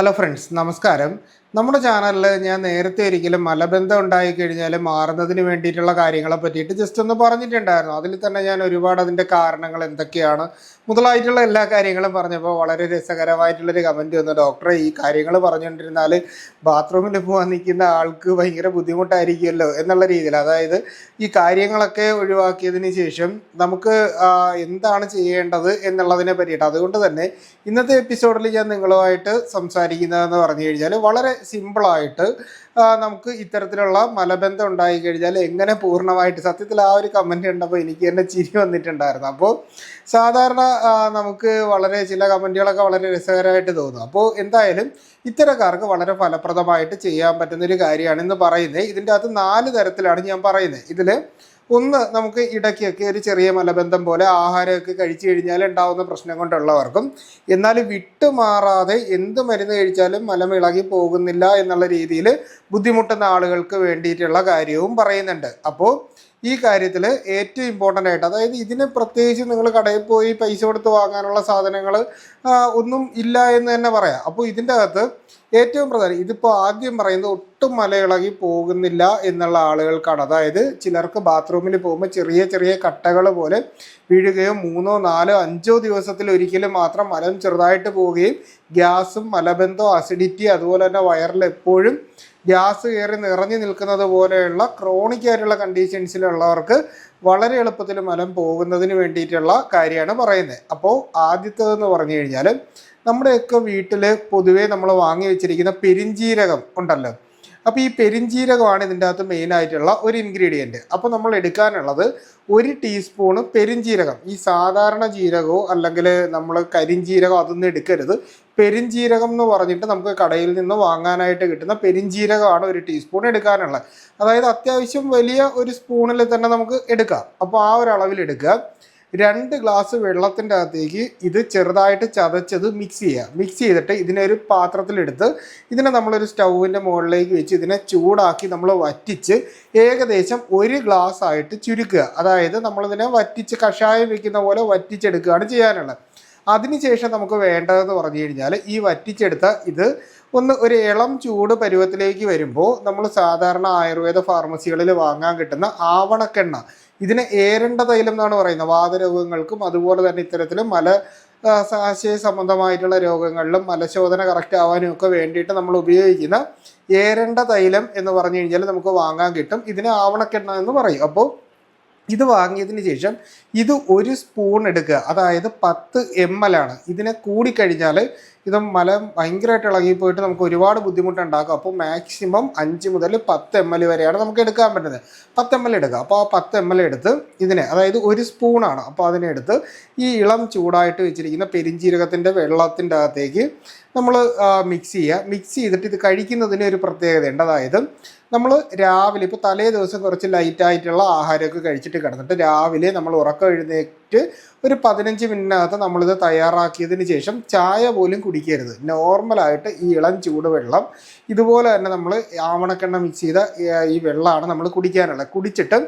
Hello friends നമസ്കാരം. നമ്മുടെ ചാനലിൽ ഞാൻ നേരത്തെ ഒരിക്കലും മലബന്ധം ഉണ്ടായി കഴിഞ്ഞാൽ മാറുന്നതിന് വേണ്ടിയിട്ടുള്ള കാര്യങ്ങളെ പറ്റിയിട്ട് ജസ്റ്റ് ഒന്ന് പറഞ്ഞിട്ടുണ്ടായിരുന്നു. അതിൽ തന്നെ ഞാൻ ഒരുപാട് അതിന്റെ കാരണങ്ങൾ എന്തൊക്കെയാണ് മുതലായിട്ടുള്ള എല്ലാ കാര്യങ്ങളും പറഞ്ഞപ്പോൾ വളരെ രസകരമായിട്ടുള്ളൊരു കമന്റ് വന്നു. ഡോക്ടറെ ഈ കാര്യങ്ങൾ പറഞ്ഞുകൊണ്ടിരുന്നാൽ ബാത്റൂമിൽ പോകാൻ നിൽക്കുന്ന ആൾക്ക് ഭയങ്കര ബുദ്ധിമുട്ടായിരിക്കുമല്ലോ എന്നുള്ള രീതിയിൽ. അതായത് ഈ കാര്യങ്ങളൊക്കെ ഒഴിവാക്കിയതിന് ശേഷം നമുക്ക് എന്താണ് ചെയ്യേണ്ടത് എന്നുള്ളതിനെ പറ്റിയിട്ട്. അതുകൊണ്ട് തന്നെ ഇന്നത്തെ എപ്പിസോഡിൽ ഞാൻ നിങ്ങളുമായിട്ട് സംസാരിക്കുന്നതെന്ന് പറഞ്ഞു കഴിഞ്ഞാൽ വളരെ സിമ്പിളായിട്ട് നമുക്ക് ഇത്തരത്തിലുള്ള മലബന്ധം ഉണ്ടായി കഴിഞ്ഞാൽ എങ്ങനെ പൂർണമായിട്ട് സത്യത്തിൽ ആ ഒരു കമന്റ് കണ്ടപ്പോൾ എനിക്ക് തന്നെ ചിരി വന്നിട്ടുണ്ടായിരുന്നു. അപ്പോൾ സാധാരണ നമുക്ക് വളരെ ചില കമന്റുകളൊക്കെ വളരെ രസകരമായിട്ട് തോന്നും. അപ്പോൾ എന്തായാലും ഇത്തരക്കാർക്ക് വളരെ ഫലപ്രദമായിട്ട് ചെയ്യാൻ പറ്റുന്ന ഒരു കാര്യമാണ് ഇന്ന് പറയുന്നത്. ഇതിന്റെ അകത്ത് നാല് തരത്തിലാണ് ഞാൻ പറയുന്നത്. ഇതിൽ ഒന്ന് നമുക്ക് ഇടയ്ക്കൊക്കെ ഒരു ചെറിയ മലബന്ധം പോലെ ആഹാരമൊക്കെ കഴിച്ചു കഴിഞ്ഞാൽ ഉണ്ടാവുന്ന പ്രശ്നം കൊണ്ടുള്ളവർക്കും. എന്നാൽ വിട്ടുമാറാതെ എന്ത് മരുന്ന് കഴിച്ചാലും മലം ഇളകി പോകുന്നില്ല എന്നുള്ള രീതിയിൽ ബുദ്ധിമുട്ടുന്ന ആളുകൾക്ക് വേണ്ടിയിട്ടുള്ള കാര്യവും പറയുന്നുണ്ട്. അപ്പോൾ ഈ കാര്യത്തിൽ ഏറ്റവും ഇമ്പോർട്ടന്റ് ആയിട്ട് അതായത് ഇതിന് പ്രത്യേകിച്ച് നിങ്ങൾ കടയിൽ പോയി പൈസ കൊടുത്ത് വാങ്ങാനുള്ള സാധനങ്ങൾ ഒന്നും ഇല്ല എന്ന് തന്നെ പറയാം. അപ്പോൾ ഇതിന്റെ അകത്ത് ഏറ്റവും പ്രധാനം ഇതിപ്പോൾ ആദ്യം പറയുന്നത് ഒട്ടും മലയിളകി പോകുന്നില്ല എന്നുള്ള ആളുകൾക്കാണ്. അതായത് ചിലർക്ക് ബാത്റൂമിൽ പോകുമ്പോൾ ചെറിയ ചെറിയ കട്ടകൾ പോലെ വീഴുകയോ മൂന്നോ നാലോ അഞ്ചോ ദിവസത്തിൽ ഒരിക്കലും മാത്രം മലം ചെറുതായിട്ട് പോവുകയും ഗ്യാസും മലബന്ധവും അസിഡിറ്റി അതുപോലെ തന്നെ വയറിൽ എപ്പോഴും ഗ്യാസ് കയറി നിറഞ്ഞു നിൽക്കുന്നത് പോലെയുള്ള ക്രോണിക് ആയിട്ടുള്ള കണ്ടീഷൻസിലുള്ളവർക്ക് വളരെ എളുപ്പത്തിൽ മലം പോകുന്നതിന് വേണ്ടിയിട്ടുള്ള കാര്യമാണ് പറയുന്നത്. അപ്പോൾ ആദ്യത്തേതെന്ന് പറഞ്ഞു കഴിഞ്ഞാൽ നമ്മുടെയൊക്കെ വീട്ടിൽ പൊതുവേ നമ്മൾ വാങ്ങി വെച്ചിരിക്കുന്ന പെരിഞ്ചീരകം ഉണ്ടല്ലോ. അപ്പോൾ ഈ പെരിഞ്ജീരകമാണ് ഇതിന്റെ അകത്ത് മെയിനായിട്ടുള്ള ഒരു ഇൻഗ്രീഡിയന്റ് അപ്പോൾ നമ്മൾ എടുക്കാനുള്ളത് ഒരു ടീസ്പൂണ് പെരിഞ്ജീരകം ഈ സാധാരണ ജീരകമോ അല്ലെങ്കിൽ നമ്മൾ കരിഞ്ജീരകമോ അതൊന്നും എടുക്കരുത്. പെരിഞ്ജീരകം എന്ന് പറഞ്ഞിട്ട് നമുക്ക് കടയിൽ നിന്ന് വാങ്ങാനായിട്ട് കിട്ടുന്ന പെരിഞ്ജീരകമാണ് ഒരു ടീസ്പൂൺ എടുക്കാനുള്ളത്. അതായത് അത്യാവശ്യം വലിയ ഒരു സ്പൂണിൽ തന്നെ നമുക്ക് എടുക്കാം. അപ്പോൾ ആ ഒരു അളവിൽ എടുക്കുക. രണ്ട് ഗ്ലാസ് വെള്ളത്തിന്റെ അകത്തേക്ക് ഇത് ചെറുതായിട്ട് ചതച്ചത് മിക്സ് ചെയ്യുക. മിക്സ് ചെയ്തിട്ട് ഇതിനെ ഒരു പാത്രത്തിലെടുത്ത് ഇതിനെ നമ്മളൊരു സ്റ്റൗവിന്റെ മുകളിലേക്ക് വെച്ച് ഇതിനെ ചൂടാക്കി നമ്മൾ വറ്റിച്ച് ഏകദേശം ഒരു ഗ്ലാസ് ആയിട്ട് ചുരുക്കുക. അതായത് നമ്മളിതിനെ വറ്റിച്ച് കഷായം വെക്കുന്ന പോലെ വറ്റിച്ചെടുക്കുകയാണ് ചെയ്യാനുള്ളത്. അതിനുശേഷം നമുക്ക് വേണ്ടതെന്ന് പറഞ്ഞു കഴിഞ്ഞാൽ ഈ വറ്റിച്ചെടുത്ത ഇത് ഒന്ന് ഒരു ഇളം ചൂട് പരുവത്തിലേക്ക് വരുമ്പോൾ നമ്മൾ സാധാരണ ആയുർവേദ ഫാർമസികളിൽ വാങ്ങാൻ കിട്ടുന്ന ആവണക്കെണ്ണ. ഇതിനെ ഏരണ്ട തൈലം എന്നാണ് പറയുന്നത്. വാതരോഗങ്ങൾക്കും അതുപോലെ തന്നെ ഇത്തരത്തിൽ മല ആശയ സംബന്ധമായിട്ടുള്ള രോഗങ്ങളിലും മലശോധന കറക്റ്റ് ആവാനും ഒക്കെ വേണ്ടിയിട്ട് നമ്മൾ ഉപയോഗിക്കുന്ന ഏരണ്ട തൈലം എന്ന് പറഞ്ഞു കഴിഞ്ഞാൽ നമുക്ക് വാങ്ങാൻ കിട്ടും. ഇതിനെ ആവണക്കെണ്ണ എന്ന് പറയും. അപ്പോൾ ഇത് വാങ്ങിയതിന് ശേഷം ഇത് ഒരു സ്പൂൺ എടുക്കുക. അതായത് പത്ത് എം എൽ ആണ്. ഇതിനെ കൂടിക്കഴിഞ്ഞാൽ ഇത് മലം ഭയങ്കരമായിട്ട് ഇളകിപ്പോയിട്ട് നമുക്ക് ഒരുപാട് ബുദ്ധിമുട്ടുണ്ടാക്കും അപ്പോൾ മാക്സിമം അഞ്ച് മുതൽ പത്ത് എം എൽ വരെയാണ് നമുക്ക് എടുക്കാൻ പറ്റുന്നത്. പത്ത് എം എൽ എടുക്കുക. അപ്പോൾ ആ പത്ത് എം എൽ എടുത്ത് ഇതിനെ അതായത് ഒരു സ്പൂണാണ് അപ്പോൾ അതിനെടുത്ത് ഈ ഇളം ചൂടായിട്ട് വെച്ചിരിക്കുന്ന പെരിഞ്ജീരകത്തിന്റെ വെള്ളത്തിന്റെ അകത്തേക്ക് നമ്മൾ മിക്സ് ചെയ്യുക. മിക്സ് ചെയ്തിട്ട് ഇത് കഴിക്കുന്നതിന് ഒരു പ്രത്യേകതയുണ്ട്. അതായത് നമ്മൾ രാവിലെ ഇപ്പോൾ തലേ ദിവസം കുറച്ച് ലൈറ്റായിട്ടുള്ള ആഹാരമൊക്കെ കഴിച്ചിട്ട് കിടന്നിട്ട് രാവിലെ നമ്മൾ ഉറക്കം എഴുന്നേറ്റ് ഒരു പതിനഞ്ച് മിനിറ്റിനകത്ത് നമ്മളിത് തയ്യാറാക്കിയതിന് ശേഷം ചായ പോലും കുടിക്കരുത്. നോർമലായിട്ട് ഈ ഇളം ചൂടുവെള്ളം ഇതുപോലെ തന്നെ നമ്മൾ ആവണക്കെണ്ണ മിക്സ് ചെയ്ത ഈ വെള്ളമാണ് നമ്മൾ കുടിക്കാനുള്ളത് കുടിച്ചിട്ട്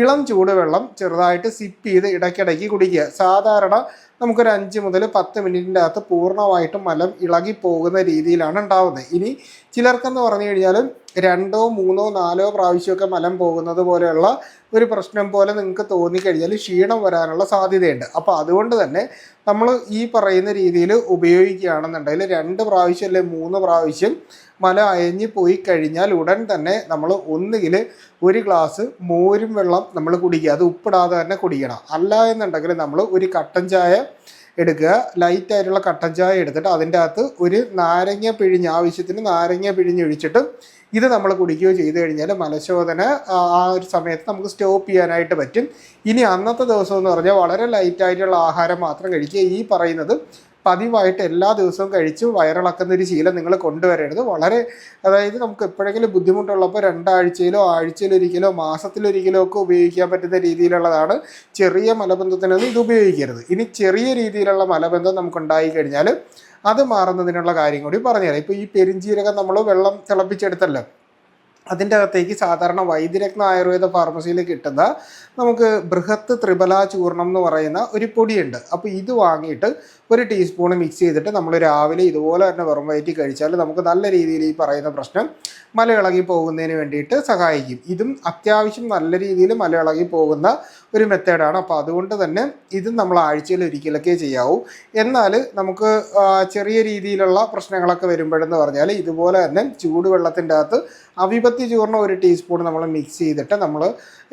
ഇളം ചൂടുവെള്ളം ചെറുതായിട്ട് സിപ്പ് ചെയ്ത് ഇടയ്ക്കിടയ്ക്ക് കുടിക്കുക. സാധാരണ നമുക്കൊരു അഞ്ച് മുതൽ പത്ത് മിനിറ്റിന്റെ അകത്ത് പൂർണമായിട്ടും മലം ഇളകി പോകുന്ന രീതിയിലാണ് ഉണ്ടാവുന്നത്. ഇനി ചിലർക്കെന്ന് പറഞ്ഞു കഴിഞ്ഞാൽ രണ്ടോ മൂന്നോ നാലോ പ്രാവശ്യമൊക്കെ മലം പോകുന്നത് പോലെയുള്ള ഒരു പ്രശ്നം പോലെ നിങ്ങൾക്ക് തോന്നിക്കഴിഞ്ഞാൽ ക്ഷീണം വരാനുള്ള സാധ്യതയുണ്ട്. അപ്പോൾ അതുകൊണ്ട് തന്നെ നമ്മൾ ഈ പറയുന്ന രീതിയിൽ ഉപയോഗിക്കുകയാണെന്നുണ്ടെങ്കിൽ രണ്ട് പ്രാവശ്യം അല്ലെങ്കിൽ മൂന്ന് പ്രാവശ്യം മല അയഞ്ഞു പോയി കഴിഞ്ഞാൽ ഉടൻ തന്നെ നമ്മൾ ഒന്നുകിൽ ഒരു ഗ്ലാസ് മോരും വെള്ളം നമ്മൾ കുടിക്കുക. അത് ഉപ്പിടാതെ തന്നെ കുടിക്കണം. അല്ല എന്നുണ്ടെങ്കിൽ നമ്മൾ ഒരു കട്ടൻ ചായ എടുക്കുക. ലൈറ്റ് ആയിട്ടുള്ള കട്ടൻ ചായ എടുത്തിട്ട് അതിന്റെ അകത്ത് ഒരു നാരങ്ങ പിഴിഞ്ഞ് ആവശ്യത്തിന് നാരങ്ങ പിഴിഞ്ഞൊഴിച്ചിട്ട് ഇത് നമ്മൾ കുടിക്കുകയോ ചെയ്തു കഴിഞ്ഞാൽ മലശോധന ആ ഒരു സമയത്ത് നമുക്ക് സ്റ്റോപ്പ് ചെയ്യാനായിട്ട് പറ്റും. ഇനി അന്നത്തെ ദിവസം എന്ന് പറഞ്ഞാൽ വളരെ ലൈറ്റായിട്ടുള്ള ആഹാരം മാത്രം കഴിക്കുക. ഈ പറയുന്നത് പതിവായിട്ട് എല്ലാ ദിവസവും കഴിച്ച് വയറിളക്കുന്ന ഒരു ശീലം നിങ്ങൾ കൊണ്ടുവരരുത്. വളരെ അതായത് നമുക്ക് എപ്പോഴെങ്കിലും ബുദ്ധിമുട്ടുള്ളപ്പോൾ രണ്ടാഴ്ചയിലോ ആഴ്ചയിലൊരിക്കലോ മാസത്തിലൊരിക്കലോ ഒക്കെ ഉപയോഗിക്കാൻ പറ്റുന്ന രീതിയിലുള്ളതാണ് ചെറിയ മലബന്ധത്തിനൊന്നും ഇത് ഉപയോഗിക്കരുത്. ഇനി ചെറിയ രീതിയിലുള്ള മലബന്ധം നമുക്ക് ഉണ്ടായി കഴിഞ്ഞാൽ അത് മാറുന്നതിനുള്ള കാര്യം കൂടി പറഞ്ഞുതരാം. ഇപ്പോൾ ഈ പെരിഞ്ജീരകം നമ്മൾ വെള്ളം തിളപ്പിച്ചെടുത്തല്ലോ. അതിന്റെ അകത്തേക്ക് സാധാരണ വൈദ്യരത്ന ആയുർവേദ ഫാർമസിയിൽ കിട്ടുന്ന നമുക്ക് ബൃഹത്ത് ത്രിബല ചൂർണം എന്ന് പറയുന്ന ഒരു പൊടിയുണ്ട്. അപ്പോൾ ഇത് വാങ്ങിയിട്ട് ഒരു ടീസ്പൂൺ മിക്സ് ചെയ്തിട്ട് നമ്മൾ രാവിലെ ഇതുപോലെ തന്നെ വെറും വയറ്റി കഴിച്ചാൽ നമുക്ക് നല്ല രീതിയിൽ ഈ പറയുന്ന പ്രശ്നം മലയിളകി പോകുന്നതിന് വേണ്ടിയിട്ട് സഹായിക്കും. ഇതും അത്യാവശ്യം നല്ല രീതിയിൽ മലയിളകി പോകുന്ന ഒരു മെത്തേഡാണ്. അപ്പോൾ അതുകൊണ്ട് തന്നെ ഇതും നമ്മൾ ആഴ്ചയിൽ ഒരിക്കലൊക്കെ ചെയ്യാവൂ. എന്നാൽ നമുക്ക് ചെറിയ രീതിയിലുള്ള പ്രശ്നങ്ങളൊക്കെ വരുമ്പോഴെന്ന് പറഞ്ഞാൽ ഇതുപോലെ തന്നെ ചൂടുവെള്ളത്തിന്റെ അകത്ത് അവിപത്തി ചൂർണം ഒരു ടീസ്പൂൺ നമ്മൾ മിക്സ് ചെയ്തിട്ട് നമ്മൾ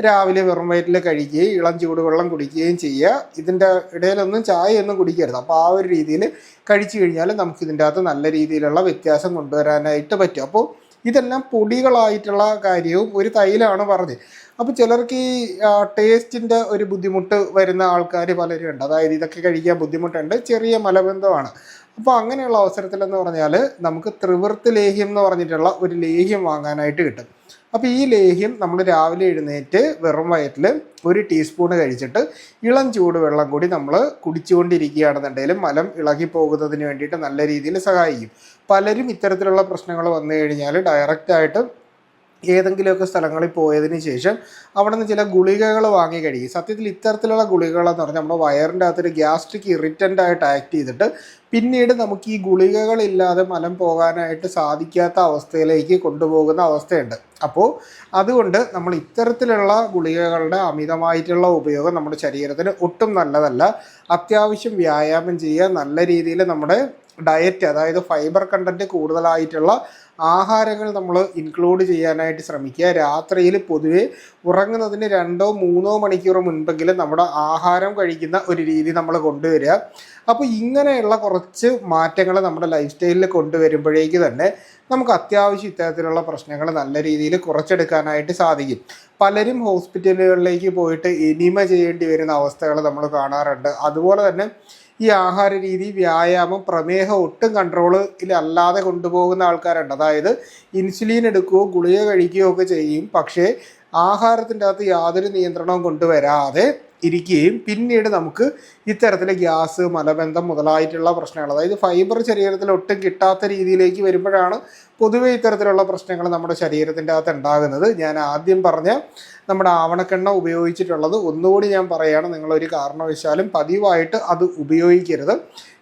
രാവിലെ വെറും വയറ്റിൽ കഴിക്കുകയും ഇളം ചൂടുവെള്ളം കുടിക്കുകയും ചെയ്യുക. ഇതിന്റെ ഇടയിലൊന്നും ചായയൊന്നും കുടിക്കരുത്. അപ്പോൾ ആ ഒരു രീതിയിൽ കഴിച്ചു കഴിഞ്ഞാൽ നമുക്ക് ഇതിന്റെ അകത്ത് നല്ല രീതിയിലുള്ള വ്യത്യാസം കൊണ്ടുവരാനായിട്ട് പറ്റും. അപ്പോൾ ഇതെല്ലാം പൊടികളായിട്ടുള്ള കാര്യവും ഒരു തൈലാണ് പറഞ്ഞത് അപ്പോൾ ചിലർക്ക് ഈ ടേസ്റ്റിന്റെ ഒരു ബുദ്ധിമുട്ട് വരുന്ന ആൾക്കാർ പലരും ഉണ്ട് അതായത് ഇതൊക്കെ കഴിക്കാൻ ബുദ്ധിമുട്ടുണ്ട്. ചെറിയ മലബന്ധമാണ്. അപ്പോൾ അങ്ങനെയുള്ള അവസരത്തിലെന്ന് പറഞ്ഞാൽ നമുക്ക് ത്രിവൃത്ത് ലേഹ്യം എന്ന് പറഞ്ഞിട്ടുള്ള ഒരു ലേഹ്യം വാങ്ങാനായിട്ട് കിട്ടും. അപ്പോൾ ഈ ലേഹ്യം നമ്മൾ രാവിലെ എഴുന്നേറ്റ് വെറും വയറ്റിൽ ഒരു ടീസ്പൂൺ കഴിച്ചിട്ട് ഇളം ചൂടുവെള്ളം കൂടി നമ്മൾ കുടിച്ചുകൊണ്ടിരിക്കുകയാണെന്നുണ്ടെങ്കിലും മലം ഇളകി പോകുന്നതിന് വേണ്ടിയിട്ട് നല്ല രീതിയിൽ സഹായിക്കും. പലരും ഇത്തരത്തിലുള്ള പ്രശ്നങ്ങൾ വന്നു കഴിഞ്ഞാൽ ഡയറക്റ്റായിട്ട് ഏതെങ്കിലുമൊക്കെ സ്ഥലങ്ങളിൽ പോയതിന് ശേഷം അവിടെ നിന്ന് ചില ഗുളികകൾ വാങ്ങി കഴിക്കും. സത്യത്തിൽ ഇത്തരത്തിലുള്ള ഗുളികകളെന്ന് പറഞ്ഞാൽ നമ്മുടെ വയറിന്റെ അകത്തൊരു ഗ്യാസ്ട്രിക് ഇറിറ്റന്റ് ആയിട്ട് ആക്ട് ചെയ്തിട്ട് പിന്നീട് നമുക്ക് ഈ ഗുളികകളില്ലാതെ മലം പോകാനായിട്ട് സാധിക്കാത്ത അവസ്ഥയിലേക്ക് കൊണ്ടുപോകുന്ന അവസ്ഥയുണ്ട്. അപ്പോൾ അതുകൊണ്ട് നമ്മൾ ഇത്തരത്തിലുള്ള ഗുളികകളുടെ അമിതമായിട്ടുള്ള ഉപയോഗം നമ്മുടെ ശരീരത്തിന് ഒട്ടും നല്ലതല്ല. അത്യാവശ്യം വ്യായാമം ചെയ്യുക നല്ല രീതിയിൽ നമ്മുടെ ഡയറ്റ് അതായത് ഫൈബർ കണ്ടന്റ് കൂടുതലായിട്ടുള്ള ആഹാരങ്ങൾ നമ്മൾ ഇൻക്ലൂഡ് ചെയ്യാനായിട്ട് ശ്രമിക്കുക. രാത്രിയിൽ പൊതുവെ ഉറങ്ങുന്നതിന് രണ്ടോ മൂന്നോ മണിക്കൂർ മുൻപെങ്കിലും നമ്മുടെ ആഹാരം കഴിക്കുന്ന ഒരു രീതി നമ്മൾ കൊണ്ടുവരിക. അപ്പോൾ ഇങ്ങനെയുള്ള കുറച്ച് മാറ്റങ്ങൾ നമ്മുടെ ലൈഫ് സ്റ്റൈലിൽ കൊണ്ടുവരുമ്പോഴേക്ക് തന്നെ നമുക്ക് അത്യാവശ്യം ഇത്തരത്തിലുള്ള പ്രശ്നങ്ങൾ നല്ല രീതിയിൽ കുറച്ചെടുക്കാനായിട്ട് സാധിക്കും. പലരും ഹോസ്പിറ്റലുകളിലേക്ക് പോയിട്ട് എനിമ ചെയ്യേണ്ടി വരുന്ന അവസ്ഥകൾ നമ്മൾ കാണാറുണ്ട്. അതുപോലെ തന്നെ ഈ ആഹാര രീതി വ്യായാമം പ്രമേഹം ഒട്ടും കൺട്രോളിൽ അല്ലാതെ കൊണ്ടുപോകുന്ന ആൾക്കാരുണ്ട്. അതായത് ഇൻസുലിൻ എടുക്കുകയോ ഗുളിക കഴിക്കുകയോ ഒക്കെ ചെയ്യും. പക്ഷേ ആഹാരത്തിന്റെ അകത്ത് യാതൊരു നിയന്ത്രണവും കൊണ്ടുവരാതെ ഇരിക്കുകയും പിന്നീട് നമുക്ക് ഇത്തരത്തിലെ ഗ്യാസ് മലബന്ധം മുതലായിട്ടുള്ള പ്രശ്നങ്ങൾ അതായത് ഫൈബർ ശരീരത്തിൽ ഒട്ടും കിട്ടാത്ത രീതിയിലേക്ക് വരുമ്പോഴാണ് പൊതുവെ ഇത്തരത്തിലുള്ള പ്രശ്നങ്ങൾ നമ്മുടെ ശരീരത്തിന്റെ അകത്ത് ഉണ്ടാകുന്നത് ഞാൻ ആദ്യം പറഞ്ഞ നമ്മുടെ ആവണക്കെണ്ണ ഉപയോഗിച്ചിട്ടുള്ളത് ഒന്നുകൂടി ഞാൻ പറയുകയാണ് നിങ്ങളൊരു കാരണവശാലും പതിവായിട്ട് അത് ഉപയോഗിക്കരുത്.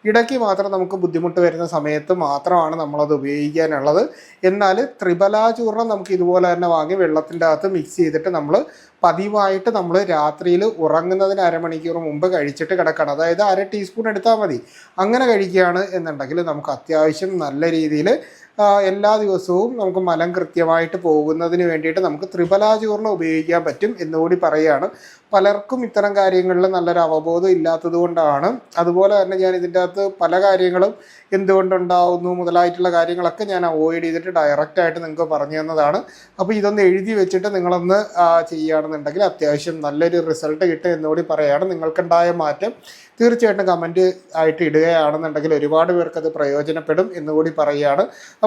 ഇടയ്ക്ക് മാത്രം നമുക്ക് ബുദ്ധിമുട്ട് വരുന്ന സമയത്ത് മാത്രമാണ് നമ്മളത് ഉപയോഗിക്കാനുള്ളത്. എന്നാൽ ത്രിബലാചൂർണം നമുക്ക് ഇതുപോലെ തന്നെ വാങ്ങി വെള്ളത്തിന്റെ അകത്ത് മിക്സ് ചെയ്തിട്ട് നമ്മൾ പതിവായിട്ട് നമ്മൾ രാത്രിയിൽ ഉറങ്ങുന്നതിന് അരമണിക്കൂർ മുമ്പ് കഴിച്ചിട്ട് കിടക്കണം. അതായത് അര ടീസ്പൂൺ എടുത്താൽ മതി. അങ്ങനെ കഴിക്കുകയാണ് എന്നുണ്ടെങ്കിൽ നമുക്ക് അത്യാവശ്യം നല്ല രീതിയിൽ എല്ലാ ദിവസവും നമുക്ക് മലം കൃത്യമായിട്ട് പോകുന്നതിന് വേണ്ടിയിട്ട് നമുക്ക് ത്രിഫലാചൂർണം ഉപയോഗിക്കാൻ പറ്റും എന്നുകൂടി പറയുകയാണ്. പലർക്കും ഇത്തരം കാര്യങ്ങളിൽ നല്ലൊരു അവബോധം ഇല്ലാത്തത് കൊണ്ടാണ്. അതുപോലെ തന്നെ ഞാൻ ഇതിന്റെ അകത്ത് പല കാര്യങ്ങളും എന്തുകൊണ്ടുണ്ടാവുന്നു മുതലായിട്ടുള്ള കാര്യങ്ങളൊക്കെ ഞാൻ അവോയ്ഡ് ചെയ്തിട്ട് ഡയറക്റ്റായിട്ട് നിങ്ങൾക്ക് പറഞ്ഞു തന്നതാണ്. അപ്പോൾ ഇതൊന്ന് എഴുതി വെച്ചിട്ട് നിങ്ങളൊന്ന് ചെയ്യുകയാണെന്നുണ്ടെങ്കിൽ അത്യാവശ്യം നല്ലൊരു റിസൾട്ട് കിട്ടും എന്നുകൂടി പറയുകയാണ്. നിങ്ങൾക്കുണ്ടായ മാറ്റം തീർച്ചയായിട്ടും കമന്റ് ആയിട്ട് ഇടുകയാണെന്നുണ്ടെങ്കിൽ ഒരുപാട് പേർക്ക് അത് പ്രയോജനപ്പെടും എന്നുകൂടി പറയുകയാണ്.